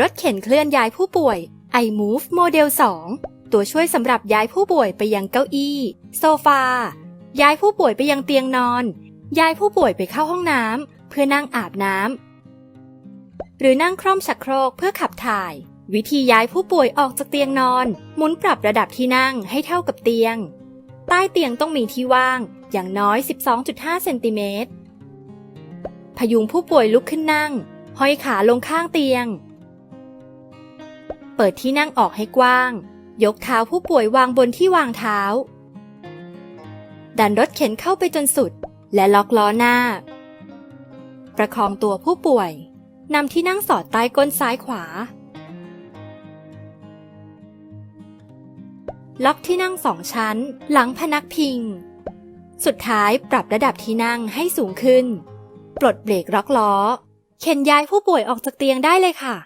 รถเข็นเคลื่อนย้ายผู้ป่วย iMove โมเดล 2 ตัวช่วยสำหรับย้ายผู้ป่วยไปยังเก้าอี้ โซฟา ย้ายผู้ป่วยไปยังเตียงนอน ย้ายผู้ป่วยไปเข้าห้องน้ำเพื่อนั่งอาบน้ำหรือนั่งคร่อมชักโครกเพื่อขับถ่าย วิธีย้ายผู้ป่วยออกจากเตียงนอน หมุนปรับระดับที่นั่งให้เท่ากับเตียง ใต้เตียงต้องมีที่ว่างอย่างน้อย 12.5 เซนติเมตรพยุงผู้ป่วยลุกขึ้นนั่ง ห้อยขาลงข้างเตียง เปิดที่นั่งออกให้กว้าง ยกเท้าผู้ป่วยวางบนที่วางเท้า ดันรถเข็นเข้าไปจนสุด และล็อกล้อหน้า ประคองตัวผู้ป่วยนำที่นั่งสอดใต้ก้นซ้ายขวา ล็อกที่นั่งสองชั้น หลังพนักพิง สุดท้ายปรับระดับที่นั่งให้สูงขึ้น ปลดเบรกล็อกล้อ เข็นย้ายผู้ป่วยออกจากเตียงได้เลยค่ะ